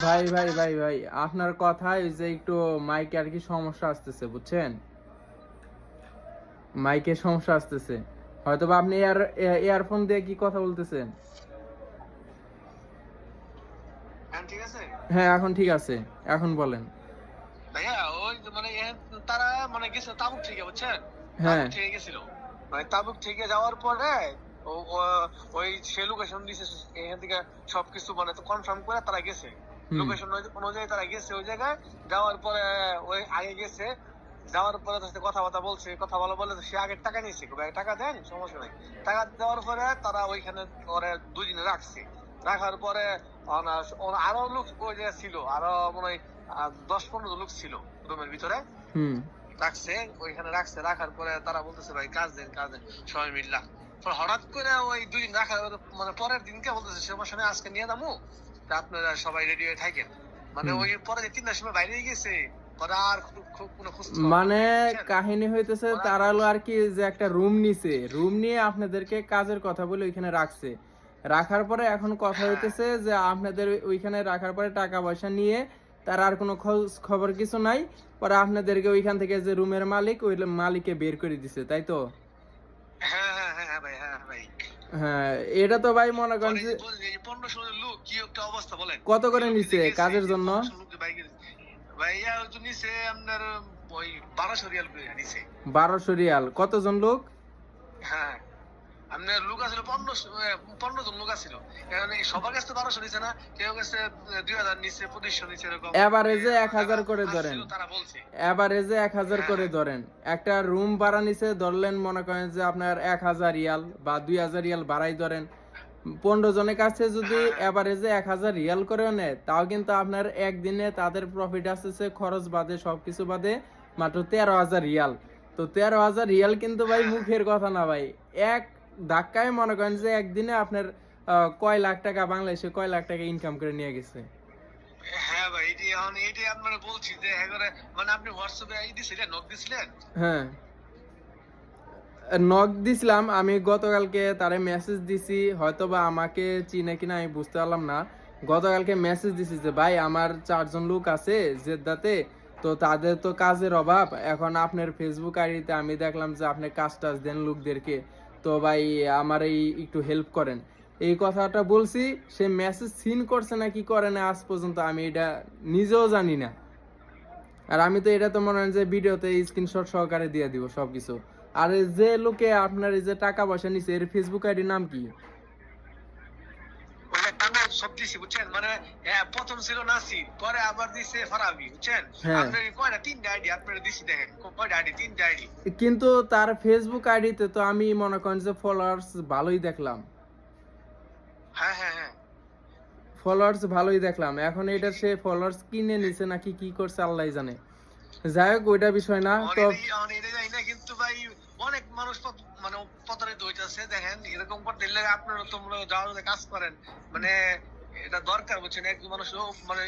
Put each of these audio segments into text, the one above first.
ভাই ভাই ভাই ভাই আপনার কথায় যে একটু মাইকে আর কি সমস্যা আসতেছে বুঝছেন? মাইকে সমস্যা আসতেছে। হয়তো বা আপনি এয়ার ইয়ারফোন দিয়ে কি কথা বলতেছেন? হ্যাঁ ঠিক আছে? হ্যাঁ এখন ঠিক আছে। এখন বলেন। মানে তারা মানে গেছে তাবুক থেকে বুঝছেন? হ্যাঁ। ঠিক গেছিল। মানে তাবুক থেকে যাওয়ার পরে ওই সে লোকেশন দিছে এখান থেকে সবকিছু মানে তো কনফার্ম করে তারা গেছে। লোকেশন অনুযায়ী তারা গেছে ওই জায়গায় যাওয়ার পরে ওই আগে গেছে যাওয়ার পরে তার সাথে কথাবার্তা বলছে কথা বলা বলে সে আগে টাকা নিয়েছে। ভাই টাকা দেন সমস্যা নাই। টাকা দেওয়ার পরে তারা ওইখানে ওরে দুদিনে রাখছে। রাখার পরে আরও লোক ওই জায়গায় ছিল আরও মনে হয় দশ পনেরো লোক ছিল রুমের ভিতরে। রাখছে ওইখানে রাখছে। রাখার পরে তারা বলতেছে ভাই কাজ দেন কাজ দেন সবাই মিল্লা। হঠাৎ করে ওই দুই দিন রাখার মানে পরের দিনকে বলতেছে সমস্যা নেই আজকে নিয়ে যাব। তা আপনারা সবাই রেডি হয়ে থাকেন। মানে ওই পরে তিনটার সময় বাইরে গেছে মানে কাহিনী হইতেছে তারা হলো আর কি যে একটা রুম নিছে। রুম নিয়ে আপনাদেরকে কাজের কথা বলে ওইখানে রাখছে। রাখার পরে এখন কথা হইতেছে যে আপনাদের ওইখানে রাখার পরে টাকা পয়সা নিয়ে তার আর কোনো খোঁজ খবর কিছু নাই। পরে আপনাদেরকে ওইখান থেকে যে রুমের মালিক ওই মালিককে বের করে দিছে তাই তো? হ্যাঁ হ্যাঁ হ্যাঁ হ্যাঁ ভাই হ্যাঁ ভাই। হ্যাঁ এটা তো ভাই মনে করেন যে কি একটা অবস্থা বলেন? কত করে নিছে কাজের জন্য? পনেরো ষোলো লোক বাইকে ভাইয়া ওই তো নিছে আপনার ওই বারোশো রিয়াল করে নিছে। বারোশো রিয়াল। কতজন লোক? হ্যাঁ। আপনার লোক আছিল পনেরো পনেরো জন লোক আছিল। কারণ সবার কাছে বারোশো নিছে না কেউ কাছে দুই হাজার নিচ্ছে পঁচিশশো নিচ্ছে এরকম। Average এ 1000 করে ধরেন। আসছিল, তারা বলছে। এভারেজে এক হাজার করে। ধরেন। একটা রুম ভাড়া নিছে ধরলেন মনে করেন যে আপনার এক হাজার রিয়াল বা দুই হাজার রিয়াল ভাড়াই ধরেন। পনেরো জনের কাছে যদি। এভারেজে এক হাজার রিয়াল করে নেয় তাও কিন্তু আপনার একদিনে তাদের প্রফিট আসতেছে খরচ বাদে সবকিছু বাদে মাত্র তেরো হাজার রিয়াল তো তেরো হাজার রিয়াল কিন্তু ভাই। মুখের কথা না ভাই এক ধাক্কায় মনে করেন যে একদিনে আপনার কয় লাখ টাকা বাংলাদেশে কয় লাখ টাকা ইনকাম করে নিয়ে গেছে হ্যাঁ ভাই এটি এখন এটি আপনার বলছি যে মানে আপনি হোয়াটসঅ্যাপে এই দিছিলেন নক দিছিলেন হ্যাঁ নক দিছিলাম, আমি গতকালকে তারে মেসেজ দিছি হয়তো বা আমাকে চিনে কিনা আমি বুঝতে পারলাম না। গতকালকে মেসেজ দিছি যে, ভাই, আমার চারজন লোক আছে জেদ্দাতে, তো তাদের তো কাজের অভাব। এখন আপনার ফেসবুক আইডিতে আমি দেখলাম যে, আপনি কাজ টাজ দেন লোকদেরকে। তো ভাই, আমার এই একটু হেল্প করেন। এই কথাটা বলছি, সে মেসেজ সিন করছে না, কি করে না, আজ পর্যন্ত আমি এটা নিজেও জানি না। আর আমি তো এটা তো মনে হয় যে ভিডিওতে স্ক্রিনশট সহকারে দিয়ে দিব সবকিছু। আর যে লোকে আপনার এই যে টাকা পয়সা নিছে এর ফেসবুক আইডির নাম কি? সব দিছি বুঝছেন? মানে হ্যাঁ, প্রথম ছিল নাসির পরে আবার দিছে ফারাবি বুঝছেন? হ্যাঁ। আপনার কয়টা তিনটা আইডি আপনার দিছি দেখেন কয়টা আইডি? তিনটা আইডি। কিন্তু তার ফেসবুক আইডিতে তো আমি মনে করেন যে ফলোয়ার্স ভালোই দেখলাম। হ্যাঁ হ্যাঁ হ্যাঁ। ফলোয়ার্স ভালোই দেখলাম। এখন এটা সে ফলোয়ার্স কিনে নিছে নাকি কি করছে আল্লাহ জানে। যাই হোক ওইটা বিষয় না তো কিন্তু ভাই অনেক মানুষ মানে প্রতারিত হইতেছে দেখেন এরকম করতে আপনারা তো যাওয়ার কাজ করেন। মানে এটা দরকার বুঝছেন একজন মানুষ মানে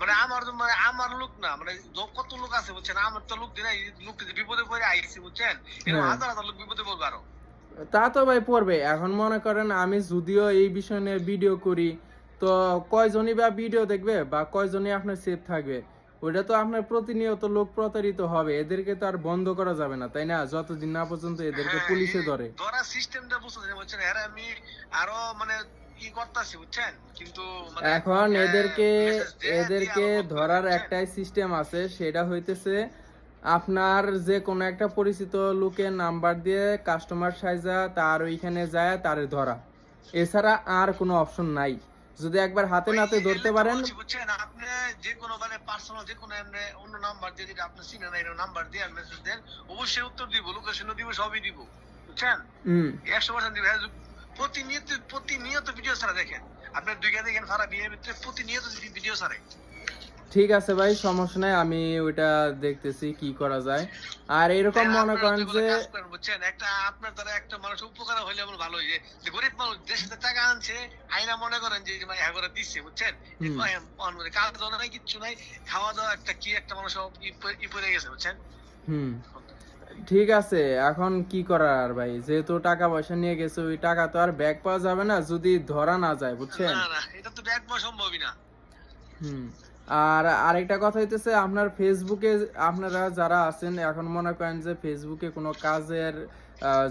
মানে আমার মানে আমার লোক না মানে কত লোক আছে বুঝছেন আমার তো লোক দিন লোক বিপদে পড়ে আইছি বুঝছেন হ্যাঁ। হাজার হাজার লোক বিপদে পড়বে আরও। তা তো ভাই পড়বে এখন মনে করেন আমি যদিও এই বিষয় নিয়ে ভিডিও করি তো কয়জনই বা ভিডিও দেখবে বা কয়জনই আপনার সেফ থাকবে? ওইটা তো আপনার প্রতিনিয়ত লোক প্রতারিত হবে এদেরকে তো আর বন্ধ করা যাবে না তাই না? যতদিন না পর্যন্ত এদেরকে হ্যাঁ, পুলিশে ধরে। ধরার সিস্টেমটা বুঝতে এর আমি আরও মানে ই করতেছি বুঝছেন? কিন্তু মানে এখন হ্যাঁ, এদেরকে এদেরকে ধরার একটাই সিস্টেম আছে সেটা হইতেছে আপনার যে কোনো একটা পরিচিত লোকের নাম্বার দিয়ে কাস্টমার সাইজা তার ওইখানে যায় তারে ধরা। এছাড়া আর কোনো অপশন নাই। যদি একবার হাতে নাতে ধরতে পারেন। বুঝছেন? আপনি যে কোনো মানে পার্সোনাল যে কোনো এমনি অন্য নাম্বার দিয়ে যদি আপনি চিনেন না এরকম নাম্বার দিয়ে মেসেজ দেন অবশ্যই উত্তর দিব লোকেশনও দিব সবই দিব। বুঝছেন? হুম। একশো পার্সেন্ট দিব। হ্যাঁ, প্রতিনিয়ত প্রতিনিয়ত ভিডিও ছাড়া দেখেন। আপনার দুইটা দেখেন সারা বিয়ের ভিতরে প্রতিনিয়ত যদি ভিডিও ছাড়ে। ঠিক আছে ভাই সমস্যা নাই আমি ওইটা দেখতেছি কি করা যায়। আর এরকম হ্যাঁ, মনে করেন যে বুঝছেন? একটা আপনার দ্বারা একটা মানুষ উপকার হইলে আমার ভালো হয় যে গরিব মানুষ দেশে টাকা আনছে আইনা মনে করেন যে মানে হ্যাঁ করে দিচ্ছে বুঝছেন? মানে কাজ নাই কিচ্ছু নাই খাওয়া দাওয়া একটা কি একটা মানুষ ই- ই পড়ে গেছে বুঝছেন? হুম। ঠিক আছে এখন কি করার আর ভাই? যেহেতু টাকা পয়সা নিয়ে গেছে ওই টাকা তো আর ব্যাগ পাওয়া যাবে না যদি ধরা না যায় বুঝছেন? না না এটা তো ব্যাগ পাওয়া সম্ভবই না। হুম। আর আরেকটা কথা হইতেছে আপনার ফেসবুকে আপনারা যারা আছেন এখন মনে করেন যে ফেসবুকে কোনো কাজের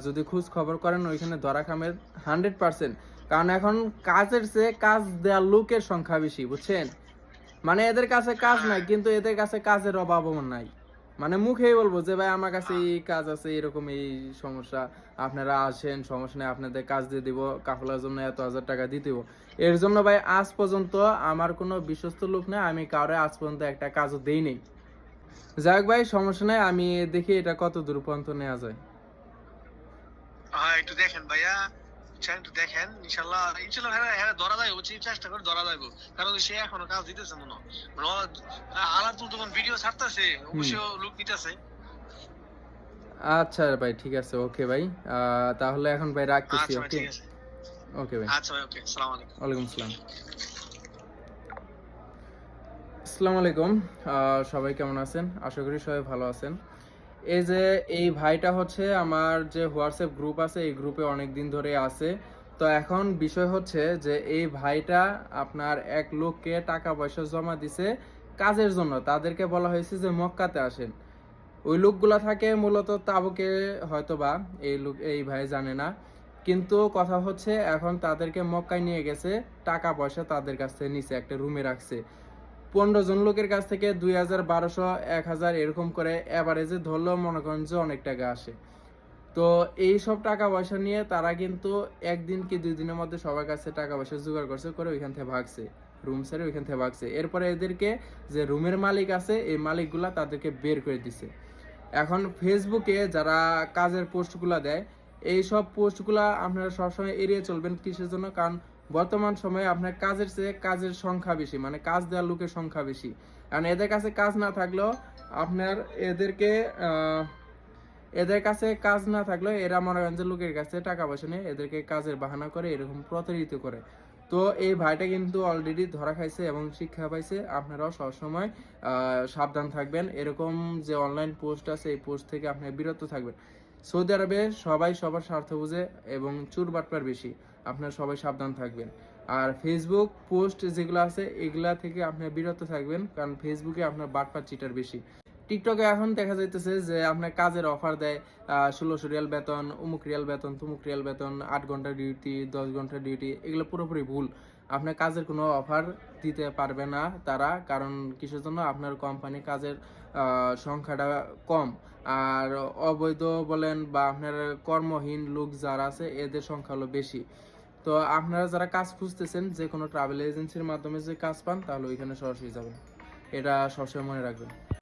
যদি খোঁজ খবর করেন ওইখানে ধরা খামের হান্ড্রেড পারসেন্ট কারণ এখন কাজের চেয়ে কাজ দেওয়ার লোকের সংখ্যা বেশি বুঝছেন? মানে এদের কাছে কাজ নাই কিন্তু এদের কাছে কাজের অভাবও নাই। মানে মুখেই বলব যে, ভাই, আমার কাছে এই কাজ আছে, এরকম এই সমস্যা। আপনারা আসেন, সমস্যা নেই, আপনাদের কাজ দিয়ে দিব, কাফলার জন্য এত হাজার টাকা দিয়ে দিব। এর জন্য, ভাই, আজ পর্যন্ত আমার কোনো বিশ্বস্ত লোক নেই, আমি কারও আজ পর্যন্ত একটা কাজও দেই নেই। যাই ভাই, সমস্যা নেই, আমি দেখি এটা কত দূর পর্যন্ত নেওয়া যায়। হ্যাঁ একটু দেখেন, ভাইয়া। দেখেন ইনশাল্লাহ ইনশাল্লাহ হ্যাঁ হ্যাঁ ধরা বুঝছি চেষ্টা করে ধরা যাবে কারণ সে এখনও কাজ দিতেছে মনে হয়। মানে যখন ভিডিও ছাড়তেছে অবশ্যই লুক আচ্ছা ভাই ঠিক আছে ওকে ভাই। আহ, তাহলে এখন ভাই রাখতেছি আচ্ছা ওকে? ওকে ভাই। আচ্ছা ভাই ওকে সালাম আলাইকুম। ওয়ালাইকুম আসসালাম আসসালামু আলাইকুম। আহ, সবাই কেমন আছেন? আশা করি সবাই ভালো আছেন। এই যে এই ভাইটা হচ্ছে আমার যে হোয়াটসঅ্যাপ গ্রুপ আছে, এই গ্রুপে অনেক দিন ধরে আছে। তো এখন বিষয় হচ্ছে যে এই ভাইটা আপনার এক লোককে টাকা পয়সা জমা দিছে কাজের জন্য। তাদেরকে বলা হয়েছে যে মক্কাতে আসেন। ওই লোকগুলা থাকে মূলত তাবুকে হয়তোবা, এই লোক, এই ভাই জানে না। কিন্তু কথা হচ্ছে এখন তাদেরকে মক্কায় নিয়ে গেছে, টাকা পয়সা তাদের কাছ থেকে নিচে একটা রুমে রাখছে। পনেরো জন লোকের কাছ থেকে দুই হাজার বারোশো এক হাজার এরকম করে অ্যাভারেজে ধরলেও মনে করেন যে অনেক টাকা আসে। তো এই সব টাকা পয়সা নিয়ে তারা কিন্তু একদিন কি দুই দিনের মধ্যে সবার কাছে টাকা পয়সা জোগাড় করছে, করে ওইখান থেকে ভাগছে রুম ছেড়ে ওইখান থেকে ভাগছে। এরপরে এদেরকে যে রুমের মালিক আছে, এই মালিকগুলা তাদেরকে বের করে দিছে। এখন ফেসবুকে যারা কাজের পোস্টগুলা দেয়, এই সব পোস্টগুলা আপনারা সবসময় এড়িয়ে চলবেন কিসের জন্য? কারণ বর্তমান সময়ে আপনার কাজের চেয়ে কাজের সংখ্যা বেশি মানে কাজ দেওয়ার লোকের সংখ্যা বেশি। কারণ এদের কাছে কাজ না থাকলেও আপনার এদেরকে এদের কাছে কাজ না থাকলেও এরা মনে করেন যে লোকের কাছে টাকা পয়সা নিয়ে এদেরকে কাজের বাহানা করে এরকম প্রতারিত করে। তো এই ভাইটা কিন্তু অলরেডি ধরা খাইছে এবং শিক্ষা পাইছে, আপনারাও সবসময় সাবধান থাকবেন। এরকম যে অনলাইন পোস্ট আছে, এই পোস্ট থেকে আপনি বিরত থাকবেন। সৌদি আরবে সবাই সবার স্বার্থ বুঝে এবং চুর বাটপার বেশি। আপনারা সবাই সাবধান থাকবেন। আর ফেসবুক পোস্ট যেগুলো আছে, এগুলা থেকে আপনি বিরত থাকবেন, কারণ ফেসবুকে আপনার বাটপার চিটার বেশি। টিকটকে এখন দেখা যাইতেছে যে আপনার কাজের অফার দেয় ষোলোশো রিয়াল বেতন উমুক রিয়াল বেতন, তুমুক রিয়াল বেতন, আট ঘণ্টা ডিউটি দশ ঘণ্টা ডিউটি এগুলো পুরোপুরি ভুল। আপনার কাজের কোনো অফার দিতে পারবে না তারা, কারণ কিসের জন্য? আপনার কোম্পানি কাজের সংখ্যাটা কম। আর অবৈধ বলেন বা আপনার কর্মহীন লোক যারা আছে, এদের সংখ্যা হলো বেশি। তো আপনারা যারা কাজ খুঁজতেছেন, যে কোনো ট্রাভেল এজেন্সির মাধ্যমে যে কাজ পান, তাহলে ওইখানে সরাসরি যাবেন। এটা সবসময় মনে রাখবেন।